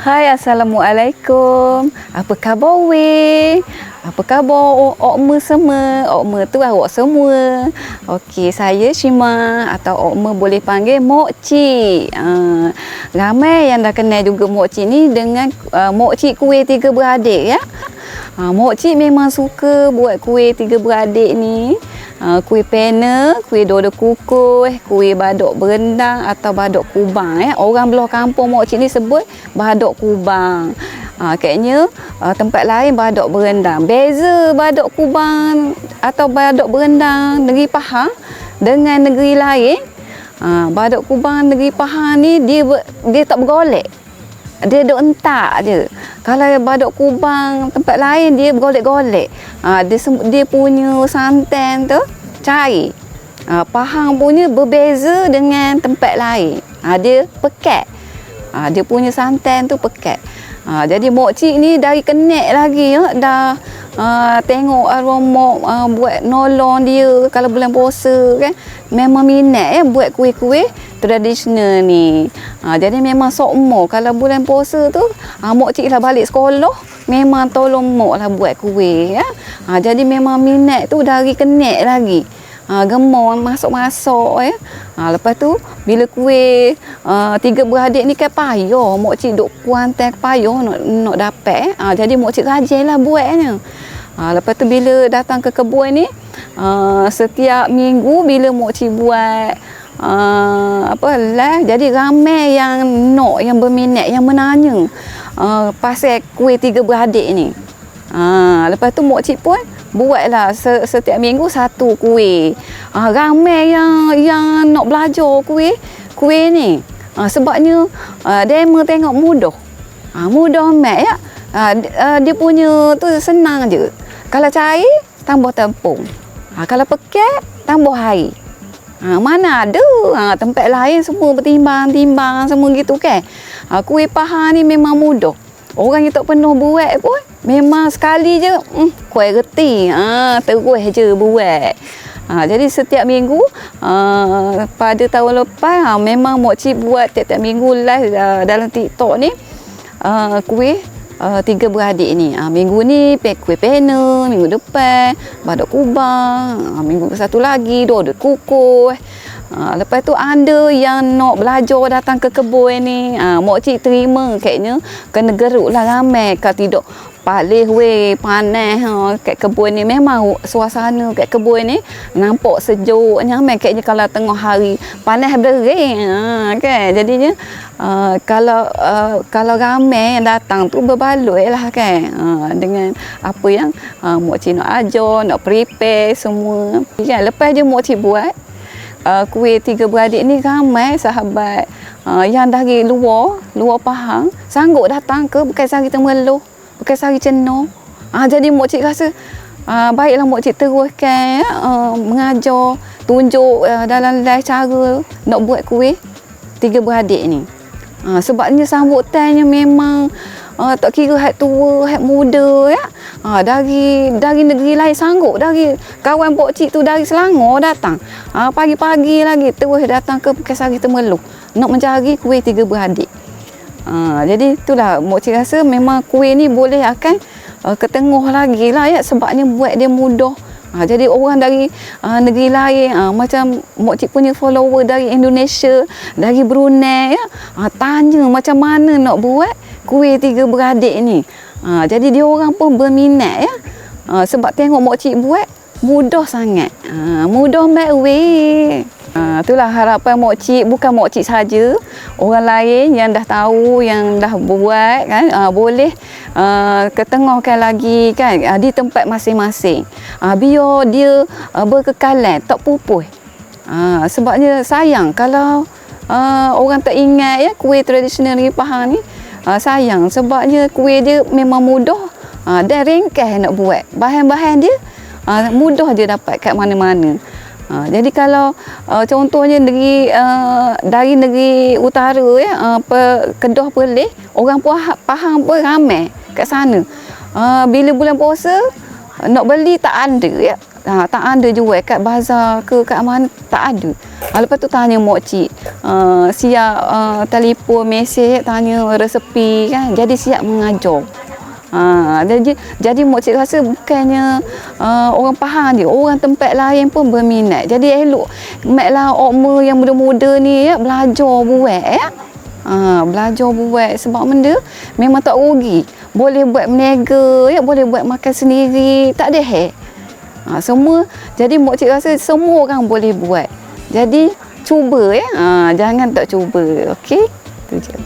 Hai, Assalamualaikum. Apa khabar we? Apa khabar okme semua? Okme tu awak semua. Okey, saya Shima atau okme boleh panggil Mok Cik. Uh, ramai yang dah kenal juga Mok Cik ni dengan uh, Mok Cik kuih tiga beradik ya. Uh, Mok Cik memang suka buat kuih tiga beradik ni. Uh, kuih pena, kuih dodo kukuh, kuih badok berendang atau badok kubang. Eh. Orang belah kampung Mok Cik ni sebut badok kubang. Uh, kayaknya uh, tempat lain badok berendang. Beza badok kubang atau badok berendang negeri Pahang dengan negeri lain. Uh, badok kubang negeri Pahang ni dia dia tak bergolek. Dia duk entak je. Kalau badok kubang tempat lain dia bergolek-golek. Ha, dia, dia punya santan tu cair. Ha, Pahang punya berbeza dengan tempat lain. Ha, dia pekat. Ha, dia punya santan tu pekat. Ha, jadi mok cik ni dari kenek lagi ya, dah uh, tengok arwah mok uh, buat nolong dia kalau bulan puasa kan. Memang minat ya buat kuih-kuih tradisional ni. Ha, jadi memang sok kalau bulan puasa tu ha, mok cik lah balik sekolah memang tolong mok lah buat kuih ya. Ha, jadi memang minat tu dari kenek lagi. Ha, gemar masuk-masuk ya. Ha, lepas tu bila kuih uh, tiga beradik ni kan payah mok cik duk kuantai payah nak nak dapat eh. Ha, jadi mok cik rajinlah buatnya. Ha, lepas tu bila datang ke kebun ni uh, setiap minggu bila mok cik buat uh, apa live jadi ramai yang nak yang berminat yang menanya uh, pasal kuih tiga beradik ni. Ha, lepas tu mok cik pun buatlah setiap minggu satu kuih. Ha, ramai yang yang nak belajar kuih kuih ni. Ha, sebabnya uh, demo tengok mudah. Ha, mudah amat ya. Ha, dia punya tu senang je. Kalau cair tambah tepung. Ha, kalau pekat tambah air. Ha, mana ada ha, tempat lain semua bertimbang-timbang semua gitu kan. Ha, kuih paha ni memang mudah. Orang yang tak pernah buat pun memang sekali je hmm, kuih reti. Ha, terus je buat. Ha, jadi setiap minggu uh, pada tahun lepas ha, memang Mok Cik buat tiap-tiap minggu live uh, dalam TikTok ni uh, kuih uh, tiga beradik ni. Uh, minggu ni kuih pena, minggu depan badok kubang, uh, minggu satu lagi dua kukuh. Ha, lepas tu anda yang nak belajar datang ke kebun ni, ha, mak cik terima kayaknya kena geruk lah ramai kalau tidak paling weh panas ha, kat kebun ni. Memang suasana kat kebun ni nampak sejuk nyaman kayaknya kalau tengah hari panas bering ha, kan? Jadinya uh, kalau uh, kalau ramai yang datang tu berbaloi lah kan? Ha, dengan apa yang uh, mak cik nak ajar nak prepare semua. Kan? Lepas je mak cik buat uh, kuih tiga beradik ni ramai sahabat uh, yang dari luar, luar Pahang sanggup datang ke bukan sehari temeluh, bukan sehari cenuh. Uh, jadi mak cik rasa uh, baiklah mak cik teruskan uh, mengajar, tunjuk uh, dalam live cara nak buat kuih tiga beradik ni. Uh, sebabnya sambutannya memang uh, tak kira hat tua, hat muda ya. Ha, dari dari negeri lain sanggup dari kawan pok cik tu dari Selangor datang. Ha, pagi-pagi lagi terus datang ke Pekasari Temeluk nak mencari kuih tiga beradik. Ha, jadi itulah mok cik rasa memang kuih ni boleh akan uh, ke tengah lagi lah ya sebabnya buat dia mudah. Ha, jadi orang dari uh, negeri lain uh, macam mok cik punya follower dari Indonesia, dari Brunei ya, uh, tanya macam mana nak buat kuih tiga beradik ni. Ha, jadi dia orang pun berminat ya. Ha, sebab tengok mak cik buat mudah sangat. Ha, mudah mbak weh. Ha, itulah harapan mak cik bukan mak cik saja. Orang lain yang dah tahu yang dah buat kan ha, boleh uh, ketengahkan lagi kan ha, di tempat masing-masing. Ha, biar dia uh, berkekalan tak pupus. Ha, sebabnya sayang kalau uh, orang tak ingat ya kuih tradisional negeri Pahang ni uh, sayang. Sebabnya kuih dia memang mudah. Uh, dan ringkas nak buat. Bahan-bahan dia uh, mudah dia dapat kat mana-mana. Uh, jadi kalau uh, contohnya negeri uh, dari negeri utara ya uh, pe, Kedah Perlis orang pun faham pun ramai kat sana. Uh, bila bulan puasa nak beli tak ada ya Ha, tak ada jual kat bazar ke kat mana tak ada. Ha, lepas tu tanya mak cik, uh, siap uh, telefon mesej tanya resepi kan. Jadi siap mengajar. Ha, jadi jadi mak cik rasa bukannya uh, orang Pahang je, orang tempat lain pun berminat. Jadi elok maklah okma yang muda-muda ni ya belajar buat ya. Ha, belajar buat sebab benda memang tak rugi. Boleh buat meniaga, ya, boleh buat makan sendiri, tak ada hack. Ha, semua jadi mak cik rasa semua orang boleh buat. Jadi cuba ya. Ha, jangan tak cuba. Okey? Tu je.